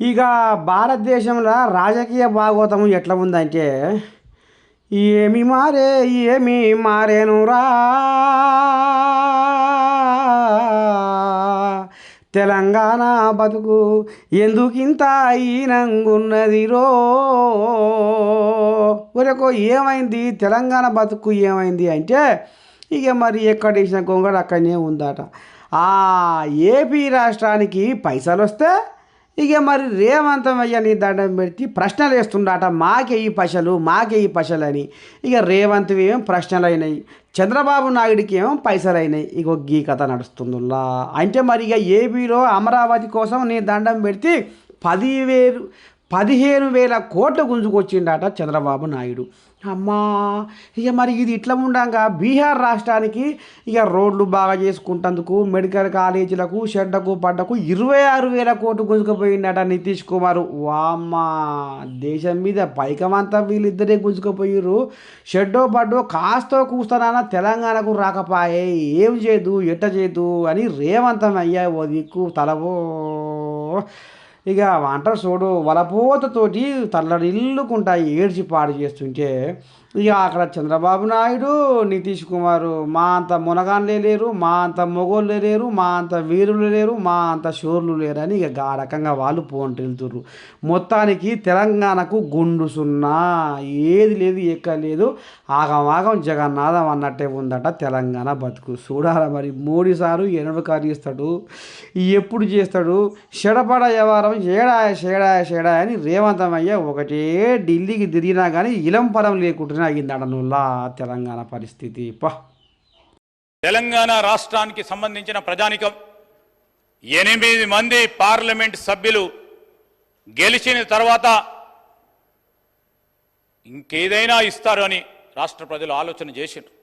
ఇక భారతదేశంలో రాజకీయ భాగవతం ఎట్లా ఉందంటే ఏమి మారే ఏమి మారేనురా తెలంగాణ బతుకు ఎందుకింత ఈనంగున్నది రో? ఒరేకో ఏమైంది? తెలంగాణ బతుకు ఏమైంది అంటే ఇక మరి ఎక్కడ ఇచ్చిన గొంగడ అక్కడనే ఉందట. ఆ ఏపీ రాష్ట్రానికి పైసలు వస్తే ఇక మరి రేవంతమయ్య నీ దండం పెట్టి ప్రశ్నలు వేస్తుండట మాకే ఈ పశలు మాకే ఈ పశలు అని ఇక రేవంత్వి ఏం ప్రశ్నలు అయినాయి చంద్రబాబు నాయుడికి ఏమో పైసలు అయినాయి ఇక గీ కథ నడుస్తుందిలా అంటే మరి ఇక ఏపీలో అమరావతి కోసం నీ దండం పెడితే పదివేలు పదిహేను వేల కోట్లు గుంజుకొచ్చిండట చంద్రబాబు నాయుడు. అమ్మా ఇక మరి ఇది ఇట్లా ఉండగా బీహార్ రాష్ట్రానికి ఇక రోడ్లు బాగా చేసుకుంటందుకు మెడికల్ కాలేజీలకు షెడ్డకు పడ్డకు ఇరవై ఆరు వేల కోట్లు గుంజుకుపోయిండట నితీష్ కుమార్. వామ్మా దేశం మీద పైకమంతా వీళ్ళిద్దరే గుంజుకుపోయారు షెడ్డో పడ్డో కాస్తో కూస్తానా తెలంగాణకు రాకపాయే. ఏం చేయదు ఎట్ట చేయదు అని రేవంతం అయ్యా ఓ దిక్కు తలవో ఇక వంట చూడు వలపోతతోటి తల్లడిల్లుకుంటాయి ఏడ్చి పాడు చేస్తుంటే ఇక అక్కడ చంద్రబాబు నాయుడు నితీష్ కుమార్ మా అంత మునగాన్లే లేరు మా అంత మొగోళ్ళే లేరు మా అంత వీరులు లేరు మా అంత షోర్లు లేరని ఇక ఆ రకంగా వాళ్ళు పోంటి వెళ్తుర్రు. మొత్తానికి తెలంగాణకు గుండు సున్నా. ఏది లేదు ఎక్క లేదు. ఆగం ఆగం జగన్నాథం అన్నట్టే ఉందట తెలంగాణ బతుకు. చూడాల మరి మోడీ సారు ఎనడు చేస్తాడు ఎప్పుడు చేస్తాడు? షడపడ వ్యవహారం ఏడాయ షేడాయ షేడాయ అని రేవంతమయ్య ఒకటే ఢిల్లీకి తిరిగినా కానీ ఇలం పరం లేకుండానే అయ్యిందట తెలంగాణ పరిస్థితి. పా. తెలంగాణ రాష్ట్రానికి సంబంధించిన ప్రజానికం. ఎనిమిది మంది పార్లమెంట్ సభ్యులు గెలిచిన తర్వాత ఇంకేదైనా ఇస్తారు అని రాష్ట్ర ప్రజలు ఆలోచన చేసిండ్రు.